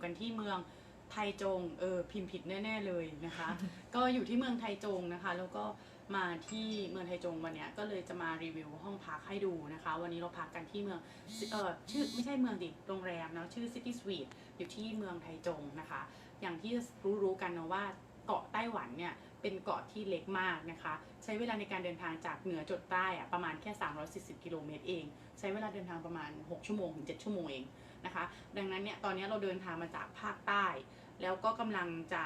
อยู่กันที่เมืองไทจงเออพิมพ์ผิดแน่ ๆเลยนะคะ ก็อยู่ที่เมืองไทจงนะคะ แล้วก็มาที่เมืองไทจงวันเนี้ยก็เลยจะมารีวิวห้องพักให้ดูนะคะ วันนี้เราพักกันที่เมืองเออชื่อไม่ใช่เมืองดิโรงแรมเนาะชื่อ City Suite อยู่ที่เมืองไทจงนะคะ อย่างที่รู้ๆกันนะว่าเกาะไต้หวันเนี่ยเป็นเกาะที่เล็กมากนะคะ ใช้เวลาในการเดินทางจากเหนือจดใต้อะประมาณแค่ 340 กิโลเมตรเอง ใช้เวลาเดินทางประมาณ 6 ชั่วโมงถึง 7 ชั่วโมงเอง นะคะ ดังนั้นเนี่ยตอนนี้เราเดินทางมาจากภาคใต้ แล้วก็กำลังจะ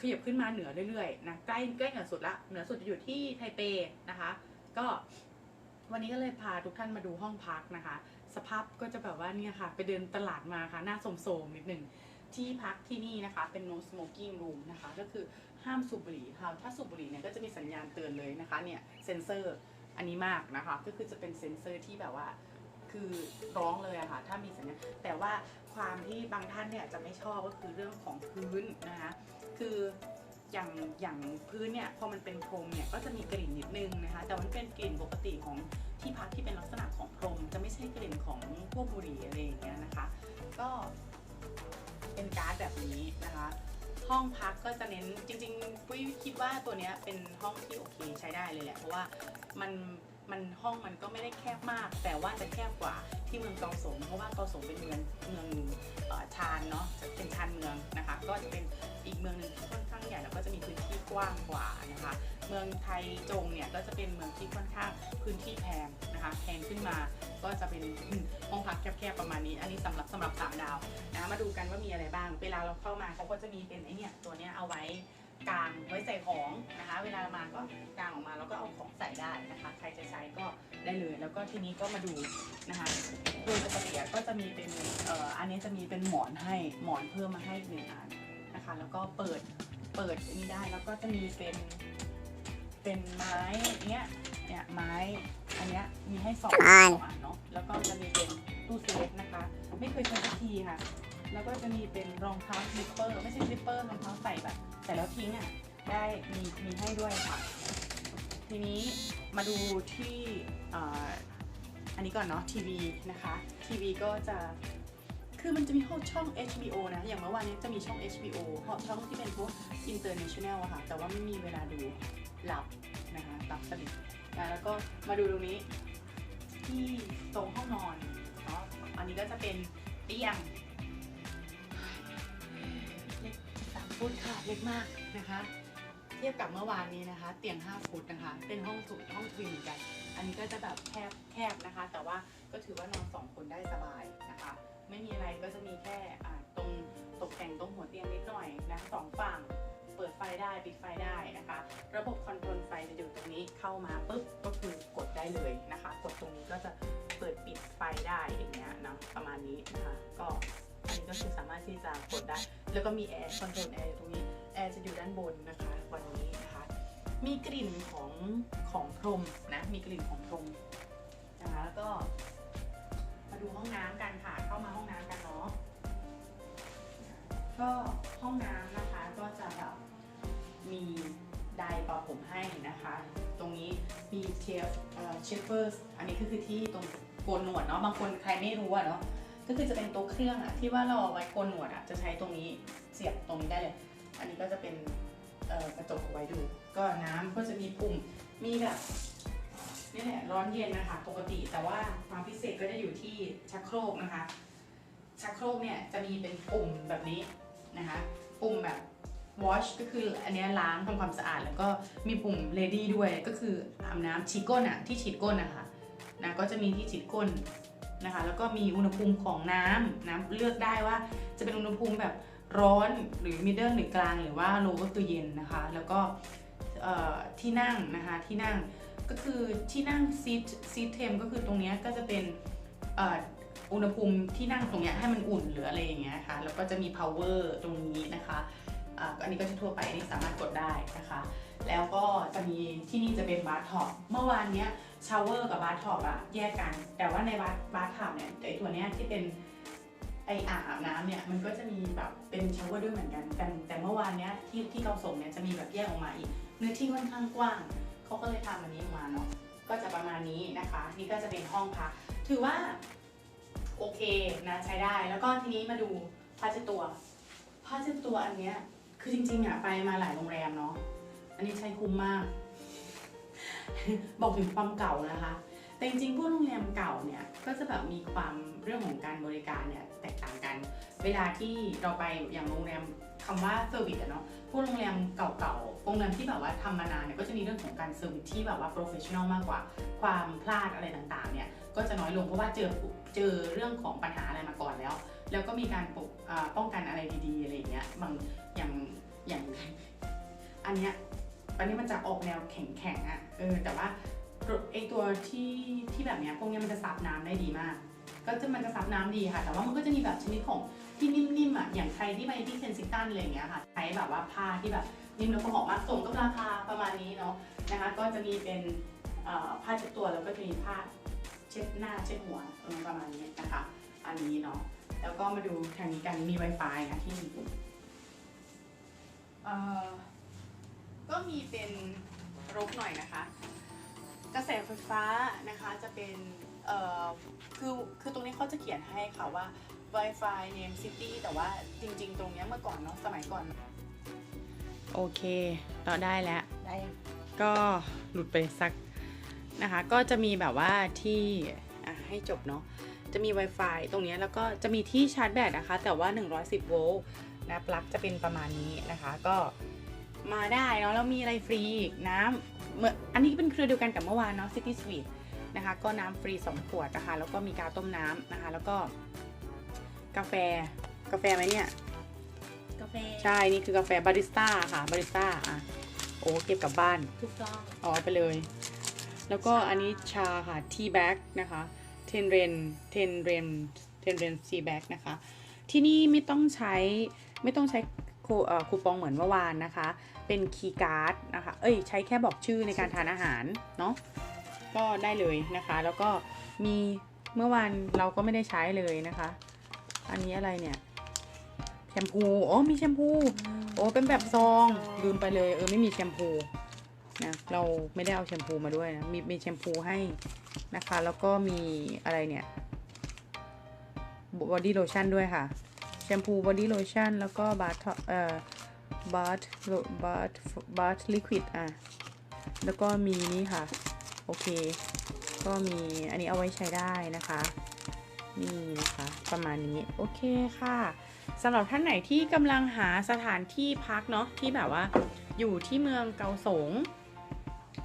ขยับขึ้นมาเหนือเรื่อยๆนะใกล้ใกล้เหนือสุดละเหนือสุดจะอยู่ที่ไทเปนะคะ ก็วันนี้ก็เลยพาทุกท่านมาดูห้องพักนะคะ สภาพก็จะแบบว่าเนี่ยค่ะ ไปเดินตลาดมาค่ะหน้าโสมๆนิดหนึ่งที่พักที่นี่นะคะ เป็น no smoking room นะคะ ก็คือห้ามสูบบุหรี่ค่ะถ้าสูบบุหรี่เนี่ยก็จะมีสัญญาณเตือนเลยนะคะเนี่ยเซ็นเซอร์อันนี้มากนะคะ ก็คือจะเป็นเซ็นเซอร์ที่แบบว่า คือร้องเลยอะค่ะถ้ามีสัญญาณแต่ว่าความที่บางท่านเนี่ยจะไม่ชอบก็คือเรื่องของพื้นนะคะคืออย่างอย่างพื้นเนี่ยพอมันเป็นพรมเนี่ยก็จะมีกลิ่นนิดนึงนะคะแต่มันเป็นกลิ่นปกติของที่พักที่เป็นลักษณะของพรม จะไม่ใช่กลิ่นของพวกบุหรี่อะไรอย่างเงี้ยนะคะ ก็เป็นการ์ดแบบนี้นะคะห้องพักก็จะเน้นจริงๆปุ้ยคิดว่าตัวเนี้ยเป็นห้องที่โอเคใช้ได้เลยแหละเพราะว่ามัน มันห้องมันก็ไม่ได้แคบมาก แต่ว่าจะแคบกว่าที่เมืองเกาสงเพราะว่าเกาสงเป็นเมืองเมืองชานเนาะจะเป็นชานเมืองนะคะ ก็จะเป็นอีกเมืองหนึ่งที่ค่อนข้างใหญ่แล้วก็จะมีพื้นที่กว้างกว่านะคะ เมืองไทยจงเนี่ยก็จะเป็นเมืองที่ค่อนข้างพื้นที่แพงนะคะแพงขึ้นมาก็จะเป็นห้องพักแคบๆประมาณนี้ อันนี้สำหรับสำหรับสามดาวนะมาดูกันว่ามีอะไรบ้าง เวลาเราเข้ามาเขาก็จะมีเป็นไอเนี่ยตัวเนี้ยเอาไว้กลางไว้ เวลามาก็กางออกมาแล้วก็เอาของใส่ได้นะคะ ใครจะใช้ก็ได้เลย แล้วก็ทีนี้ก็มาดูนะคะ โดยปกติก็จะมีเป็นเอ่ออันนี้จะมีเป็นหมอนให้หมอนเพิ่มมาให้หนึ่งอันนะคะ แล้วก็เปิดเปิดนี้ได้แล้วก็จะมีเป็นเป็นไม้เนี้ยเนี่ยไม้อันเนี้ยมีให้สองอันเนาะแล้วก็จะมีเป็นตู้เซฟนะคะ ไม่เคยใช้สักทีค่ะ แล้วก็จะมีเป็นรองเท้าสลิปเปอร์ ไม่ใช่สลิปเปอร์รองเท้าใส่แบบใส่แล้วทิ้งอะ ได้มีมีให้ด้วยค่ะ ทีนี้มาดูที่อ,อันนี้ก่อนเนาะทีวีนะคะทีวีก็จะคือมันจะมีช่อง HBO นะ อย่างเมื่อวานนี้จะมีช่อง HBO เพราะช่องที่เป็นพวก international อะค่ะ แต่ว่าไม่มีเวลาดูหลับนะคะหลับสนิทนะแล้วก็มาดูตรงนี้ ที่ตรงห้องนอนเนาะอันนี้ก็จะเป็นเตียงเล็กสามฟุตค่ะ เล็กมากนะคะ เทียบกับเมื่อวานนี้นะคะ เตียง 5 ฟุตนะคะ เป็นห้องสุดห้องทวินเหมือนกัน อันนี้ก็จะแบบแคบแคบนะคะ แต่ว่าก็ถือว่านอนสองคนได้สบายนะคะ ไม่มีอะไรก็จะมีแค่ตรงตกแต่งตรงหัวเตียงนิดหน่อยนะสองฝั่งเปิดไฟได้ปิดไฟได้นะคะ ระบบคอนโทรลไฟจะอยู่ตรงนี้เข้ามาปุ๊บก็คือกดได้เลยนะคะ กดตรงนี้ก็จะเปิดปิดไฟได้อย่างเงี้ยเนาะประมาณนี้นะคะ ก็อันนี้ก็คือสามารถที่จะกดได้ แล้วก็มีแอร์คอนโทรลแอร์ตรงนี้ ร์จะอยู่ด้านบนนะคะวันนี้นะคะ มีกลิ่นของของพรมนะ มีกลิ่นของพรมนะคะแล้วก็มาดูห้องน้ำกันค่ะ เข้ามาห้องน้ำกันเนาะก็ห้องน้ำนะคะก็จะแบบมีไดร์เป่าผมให้นะคะ ตรงนี้มีเชฟเอ่อเชฟเฟอร์สอันนี้ก็คือที่ตรงโกนหนวดเนาะบางคนใครไม่รู้อะเนาะก็คือจะเป็นตัวเครื่องอะที่ว่าเราเอาไว้โกนหนวดอะจะใช้ตรงนี้เสียบตรงนี้ได้เลย อันนี้ก็จะเป็นกระจกเอาไว้ดู ก็น้ำก็จะมีปุ่ม มีแบบนี่แหละร้อนเย็นนะคะ ปกติแต่ว่าความพิเศษก็จะอยู่ที่ชักโครกนะคะ ชักโครกเนี่ยจะมีเป็นปุ่มแบบนี้นะคะ ปุ่มแบบ wash ก็คืออันนี้ล้างทำความสะอาด แล้วก็มีปุ่ม ready ด้วยก็คืออาบน้ำฉีดก้นอะที่ฉีดก้นนะคะนะก็จะมีที่ฉีดก้นนะคะ แล้วก็มีอุณหภูมิของน้ำน้ำเลือกได้ว่าจะเป็นอุณหภูมิแบบ ร้อนหรือ middle หรือกลางหรือว่า low ก็คือเย็นนะคะ แล้วก็ที่นั่งนะคะที่นั่งก็คือที่นั่ง seat seat temp ก็คือตรงนี้ก็จะเป็นอุณหภูมิที่นั่งตรงนี้ให้มันอุ่นหรืออะไรอย่างเงี้ยค่ะแล้วก็จะมี power ตรงนี้นะคะอันนี้ก็จะทั่วไปนนี้สามารถกดได้นะคะ แล้วก็จะมีที่นี่จะเป็นบาร์ท็อปเมื่อวานเนี้ยชาวเวอร์กับบาร์ท็อปอะแยกกัน แต่ว่าในบาร์บาร์ท็อปเนี่ยไอตัวเนี้ยที่เป็น ไออ่างอาบน้ำเนี่ยมันก็จะมีแบบเป็นชาวเวอร์ด้วยเหมือนกันแต่แต่เมื่อวานเนี้ยที่ที่เราส่งเนี่ยจะมีแบบแยกออกมาอีกเนื้อที่ค่อนข้างกว้างเขาก็เลยทำอันนี้ออกมาเนาะก็จะประมาณนี้นะคะ นี่ก็จะเป็นห้องพักถือว่าโอเคนะใช้ได้แล้วก็ทีนี้มาดูผ้าเช็ดตัวผ้าเช็ดตัวอันเนี้ยคือจริงๆอะไปมาหลายโรงแรมเนาะอันนี้ใช้คุ้มมาก บอกถึงความเก่านะคะ แต่จริงๆพวกโรงแรมเก่าเนี่ยก็จะแบบมีความเรื่องของการบริการเนี่ยแตกันเวลาที่เราไปอย่างโรงแรมคำว่าเซอร์วิสอะเนาะพวกโรงแรมเก่าๆ โรงแรมที่แบบว่าทำมานานเนี่ยก็จะมีเรื่องของการเซอร์วิสที่แบบว่าโปรเฟชชั่นอลมากกว่า ความพลาดอะไรต่างๆ เนี่ยก็จะน้อยลงเพราะว่าเจอเจอเรื่องของปัญหาอะไรมาก่อนแล้ว แล้วก็มีการปกป้องกันอะไรดีๆอะไรอย่างเงี้ย บางอย่างอย่างอันเนี้ยอันนี้มันจะออกแนวแข็งๆอะ เออ แต่ว่าไอตัวที่ที่แบบเนี้ยพวกเนี้ยมันจะซับน้ำได้ดีมาก ก็จะมันจะซับน้ำดีค่ะ แต่ว่ามันก็จะมีแบบชนิดของที่นิ่มๆอะอย่างใครที่ไปที่เคนซิงตันอะไรอย่างเงี้ยค่ะใช้แบบว่าผ้าที่แบบนิ่มแล้วก็เหมาะมากสมกับราคาประมาณนี้เนาะนะคะ ก็จะมีเป็นผ้าเช็ดตัวแล้วก็จะมีผ้าเช็ดหน้าเช็ดหัวประมาณนี้นะคะ อันนี้เนาะแล้วก็มาดูทางนี้กันมี Wi-Fi นะที่นี่ก็มีเป็นรกหน่อยนะคะ กระแสไฟฟ้านะคะจะเป็น คือคือตรงนี้เขาจะเขียนให้ค่ะว่า Wi-Fi name city แต่ว่าจริง ๆ ตรงเนี้ยเมื่อก่อนเนาะสมัยก่อน โอเค ต่อได้แล้ว ได้ยังก็หลุดไปสักนะคะ ก็จะมีแบบว่าที่อะให้จบเนาะจะมี Wi-Fi ตรงเนี้ยแล้วก็จะมีที่ชาร์จแบตนะคะ แต่ว่า 110 โวลต์นะปลั๊กจะเป็นประมาณนี้นะคะ ก็มาได้เนาะแล้วมีอะไรฟรีอีกน้ำเมื่ออันนี้เป็นเครือเดียวกันกับเมื่อวานเนาะ City Suite นะคะ ก็น้ำฟรี 2 ขวดนะคะ แล้วก็มีกาต้มน้ำนะคะ แล้วก็ กาแฟ กาแฟไหมเนี่ย กาแฟ ใช่ นี่คือกาแฟบาริสต้าค่ะ บาริสต้าอะ โอ้ เก็บกลับบ้าน ถูกต้องอ๋อไปเลย แล้วก็อันนี้ชาค่ะ ทีแบ็กนะคะ เทนเรน เทนเรน เทนเรนซีแบ็กนะคะ ที่นี่ไม่ต้องใช้ ไม่ต้องใช้คูเอ่อคูปองเหมือนเมื่อวานนะคะ เป็นคีย์การ์ดนะคะ เอ้ย ใช้แค่บอกชื่อในการทานอาหาร เนาะ ก็ได้เลยนะคะ แล้วก็มีเมื่อวานเราก็ไม่ได้ใช้เลยนะคะ อันนี้อะไรเนี่ยแชมพูอ๋อมีแชมพูโอ้เป็นแบบซองลืมไปเลยเออไม่มีแชมพูนะเราไม่ได้เอาแชมพูมาด้วยนะมีมีแชมพูให้นะคะ แล้วก็มีอะไรเนี่ยบอดี้โลชั่นด้วยค่ะ แชมพูบอดี้โลชั่นแล้วก็บาร์เอ่อบาร์บาร์บาร์ลิควิดอะแล้วก็มีนี่ค่ะ โอเค ก็มีอันนี้เอาไว้ใช้ได้นะคะ นี่นะคะ ประมาณนี้ โอเคค่ะสำหรับท่านไหนที่กำลังหาสถานที่พักเนาะที่แบบว่าอยู่ที่เมืองเกาสง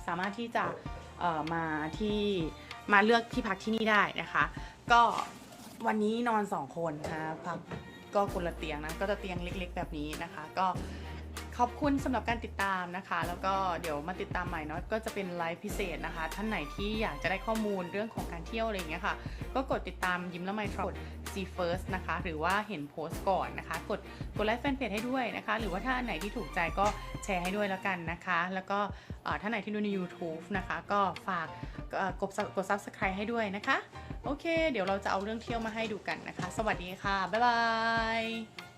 สามารถที่จะมาที่มาเลือกที่พักที่นี่ได้นะคะ ก็วันนี้นอนสองคนนะพักก็คนละเตียงนะ ก็จะเตียงเล็กๆแบบนี้นะคะ ก็ ขอบคุณสำหรับการติดตามนะคะ แล้วก็เดี๋ยวมาติดตามใหม่เนาะก็จะเป็นไลฟ์พิเศษนะคะ ท่านไหนที่อยากจะได้ข้อมูลเรื่องของการเที่ยวอะไรอย่างเงี้ยค่ะ ก็กดติดตามยิ้มแล้วไม่ทรอป See First นะคะ หรือว่าเห็นโพสต์ก่อนนะคะ กดกดไลค์แฟนเพจให้ด้วยนะคะ หรือว่าถ้าอันไหนที่ถูกใจก็แชร์ให้ด้วยแล้วกันนะคะ แล้วก็ท่านไหนที่ดูใน YouTube นะคะ ก็ฝากกดกด Subscribe ให้ด้วยนะคะ โอเค เดี๋ยวเราจะเอาเรื่องเที่ยวมาให้ดูกันนะคะ สวัสดีค่ะ บ๊ายบาย